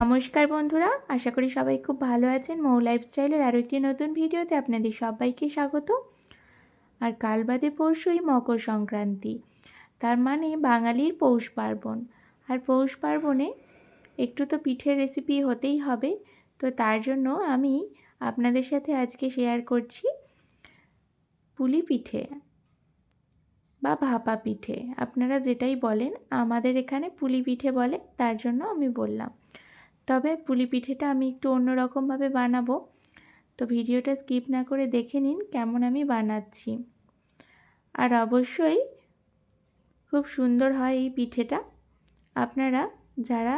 নমস্কার বন্ধুরা, আশা করি সবাই খুব ভালো আছেন। মৌ লাইফস্টাইলের আরও একটি নতুন ভিডিওতে আপনাদের সবাইকে স্বাগত। আর কাল বাদে পরশুই মকর সংক্রান্তি, তার মানে বাঙালির পৌষ পার্বণ। আর পৌষ পার্বণে একটু তো পিঠের রেসিপি হতেই হবে, তো তার জন্য আমি আপনাদের সাথে আজকে শেয়ার করছি পুলি পিঠে বা ভাপা পিঠে। আপনারা যেটাই বলেন, আমাদের এখানে পুলি পিঠে বলে, তার জন্য আমি বললাম। তবে পুলি পিঠেটা আমি একটু অন্যরকমভাবে বানাবো। তো ভিডিওটা স্কিপ না করে দেখে নিন কেমন আমি বানাচ্ছি। আর অবশ্যই খুব সুন্দর হয় এই পিঠেটা। আপনারা যারা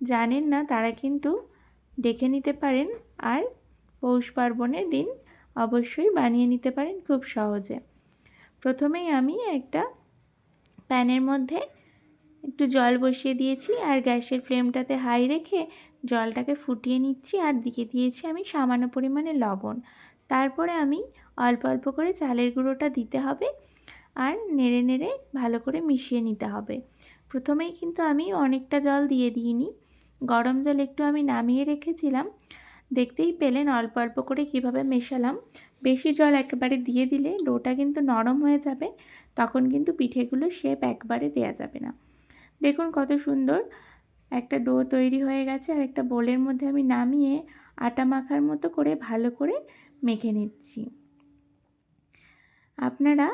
জানেন না তারা কিন্তু দেখে নিতে পারেন আর পৌষ পার্বণের দিন অবশ্যই বানিয়ে নিতে পারেন খুব সহজে। প্রথমেই আমি একটা প্যানের মধ্যে একটু জল বসিয়ে দিয়েছি আর গ্যাসের ফ্লেমটাতে হাই রেখে জলটাকে ফুটিয়ে নিচ্ছি আর দিকে দিয়েছি আমি সামান্য পরিমাণে লবণ। তারপরে আমি অল্প অল্প করে চালের গুঁড়োটা দিতে হবে আর নেড়ে নেড়ে ভালো করে মিশিয়ে নিতে হবে। প্রথমেই কিন্তু আমি অনেকটা জল দিয়ে দিইনি। গরম জল একটু আমি নামিয়ে রেখেছিলাম। দেখতেই পেলেন অল্প অল্প করে কীভাবে মেশালাম। বেশি জল একেবারে দিয়ে দিলে ডোটা কিন্তু নরম হয়ে যাবে, তখন কিন্তু পিঠেগুলো শেপ একবারে দেয়া যাবে না। দেখুন কত সুন্দর। একটা ডো তৈরি হয়ে গেছে আর একটা বোলের মধ্যে আমি নামিয়ে আটা মাখার মতো করে ভালো করে মেখে নিচ্ছি। আপনারা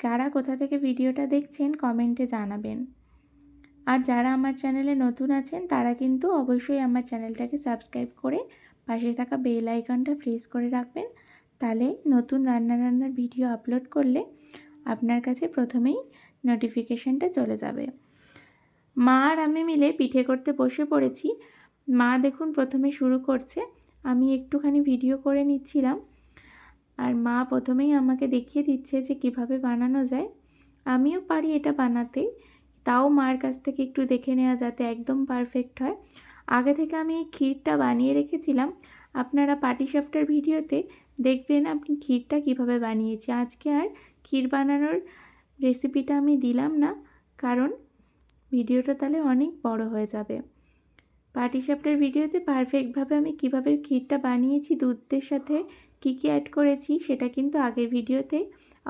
কারা কোথা থেকে ভিডিওটা দেখছেন কমেন্টে জানাবেন। আর যারা আমার চ্যানেলে নতুন আছেন তারা কিন্তু অবশ্যই আমার চ্যানেলটাকে সাবস্ক্রাইব করে পাশে থাকা বেল আইকনটা প্রেস করে রাখবেন। তাহলে নতুন রান্না রান্নার ভিডিও আপলোড করলে আপনার কাছে প্রথমেই নোটিফিকেশানটা চলে যাবে। মা আর আমি মিলে পিঠে করতে বসে পড়েছি। মা দেখুন প্রথমে শুরু করছে। আমি একটুখানি ভিডিও করে নিচ্ছিলাম। আর মা প্রথমেই আমাকে দেখিয়ে দিচ্ছে যে কীভাবে বানানো যায়। আমিও পারি এটা বানাতে। তাও মার কাছ থেকে একটু দেখে নেওয়া যাতে একদম পারফেক্ট হয়। আগে থেকে আমি এই ক্ষীরটা বানিয়ে রেখেছিলাম। আপনারা পাটিসাপটার ভিডিওতে দেখবেন আপনি ক্ষীরটা কীভাবে বানিয়েছি। আজকে আর ক্ষীর বানানোর রেসিপিটা আমি দিলাম না। কারণ ভিডিওটা তাহলে অনেক বড় হয়ে যাবে। পাটিসাপটার ভিডিওতে পারফেক্টভাবে আমি কীভাবে ক্ষীরটা বানিয়েছি দুধের সাথে কী কী অ্যাড করেছি, সেটা কিন্তু আগের ভিডিওতে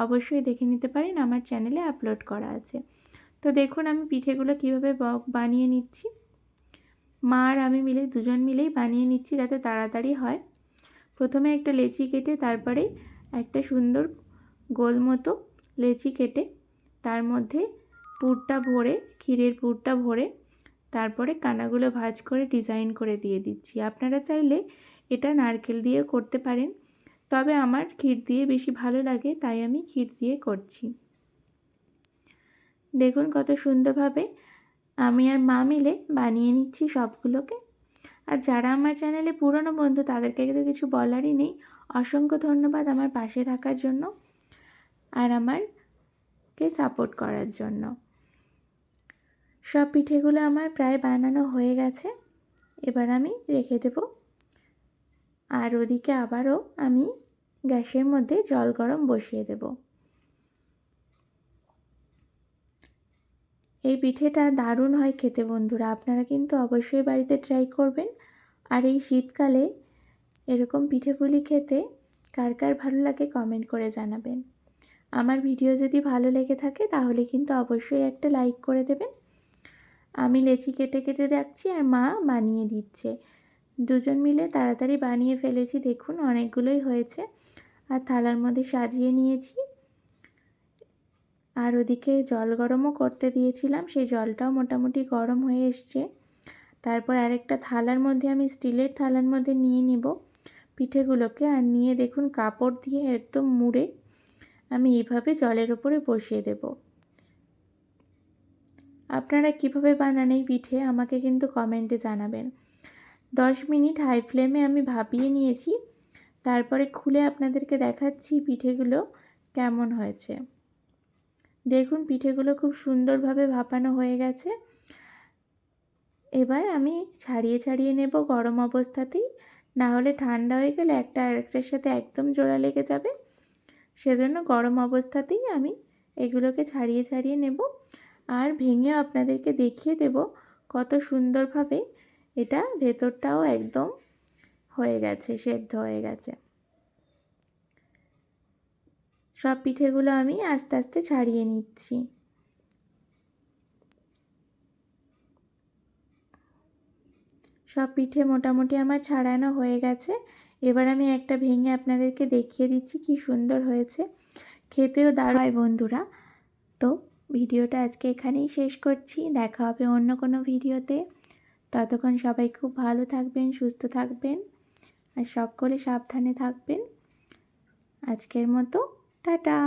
অবশ্যই দেখে নিতে পারেন। আমার চ্যানেলে আপলোড করা আছে। তো দেখুন, আমি পিঠেগুলো কীভাবে বানিয়ে নিচ্ছি। মা আর আমি মিলে, দুজন মিলেই বানিয়ে নিচ্ছি যাতে তাড়াতাড়ি হয়। প্রথমে একটা লেচি কেটে, তারপরে একটা সুন্দর গোল মতো লেচি কেটে, তার মধ্যে পুরটা ভরে, ক্ষীরের পুরটা ভরে তারপরে কানাগুলো ভাজ করে ডিজাইন করে দিয়ে দিচ্ছি। আপনারা চাইলে এটা নারকেল দিয়ে করতে পারেন। তবে আমার ক্ষীর দিয়ে বেশি ভালো লাগে, তাই আমি ক্ষীর দিয়ে করছি। দেখুন কত সুন্দরভাবে আমি আর মা মিলে বানিয়ে নিচ্ছি সবগুলোকে। আর যারা আমার চ্যানেলে পুরনো বন্ধু, তাদেরকে তো কিছু বলারই নেই। অসংখ্য ধন্যবাদ আমার পাশে থাকার জন্য আর আমারকে সাপোর্ট করার জন্য। সব পিঠেগুলো আমার প্রায় বানানো হয়ে গেছে। এবার আমি রেখে দেব। আর ওদিকে আবারও আমি গ্যাসের মধ্যে জল গরম বসিয়ে দেব। এই পিঠেটা দারুণ হয় খেতে বন্ধুরা। আপনারা কিন্তু অবশ্যই বাড়িতে ট্রাই করবেন। আর এই শীতকালে এরকম পিঠে পুলি খেতে কার কার ভালো লাগে কমেন্ট করে জানাবেন। আমার ভিডিও যদি ভালো লেগে থাকে তাহলে কিন্তু অবশ্যই একটা লাইক করে দেবেন। আমি লেচি কেটে কেটে দেখছি আর মা বানিয়ে দিচ্ছে। দুজন মিলে তাড়াতাড়ি বানিয়ে ফেলেছি, দেখুন অনেকগুলোই হয়েছে। আর থালার মধ্যে সাজিয়ে নিয়েছি। আর ওদিকে জল গরমও করতে দিয়েছিলাম, সেই জলটাও মোটামুটি গরম হয়ে এসছে। তারপর আরেকটা থালার মধ্যে আমি স্টিলের থালার মধ্যে নিয়ে নিব পিঠেগুলোকে। আর নিয়ে দেখুন কাপড় দিয়ে একদম মুড়ে আমি এইভাবে জলের ওপরে বসিয়ে দেব। আপনারা কীভাবে বানান এই পিঠে আমাকে কিন্তু কমেন্টে জানাবেন। দশ মিনিট হাই ফ্লেমে আমি ভাপিয়ে নিয়েছি। তারপরে খুলে আপনাদেরকে দেখাচ্ছি পিঠেগুলো কেমন হয়েছে। দেখুন, পিঠেগুলো খুব সুন্দরভাবে ভাপানো হয়ে গেছে। এবার আমি ছাড়িয়ে ছাড়িয়ে নেব গরম অবস্থাতেই। না হলে ঠান্ডা হয়ে গেলে একটা আরেকটার সাথে একদম জোড়া লেগে যাবে। সেজন্য গরম অবস্থাতেই আমি এগুলোকে ছাড়িয়ে ছাড়িয়ে নেব। আর ভেঙেও আপনাদেরকে দেখিয়ে দেব কত সুন্দরভাবে এটা ভেতরটাও একদম হয়ে গেছে, সেদ্ধ হয়ে গেছে। সব পিঠেগুলো আমি আস্তে আস্তে ছাড়িয়ে নিচ্ছি। সব পিঠে মোটামুটি আমার ছাড়ানো হয়ে গেছে। এবার আমি একটা ভেঙে আপনাদেরকে দেখিয়ে দিচ্ছি কি সুন্দর হয়েছে। খেতেও হয় বন্ধুরা। তো ভিডিওটা আজকে এখানেই শেষ করছি। দেখা হবে অন্য কোনো ভিডিওতে। ততক্ষণ সবাই খুব ভালো থাকবেন, সুস্থ থাকবেন আর সকলে সাবধানে থাকবেন। আজকের মতো, টাটা।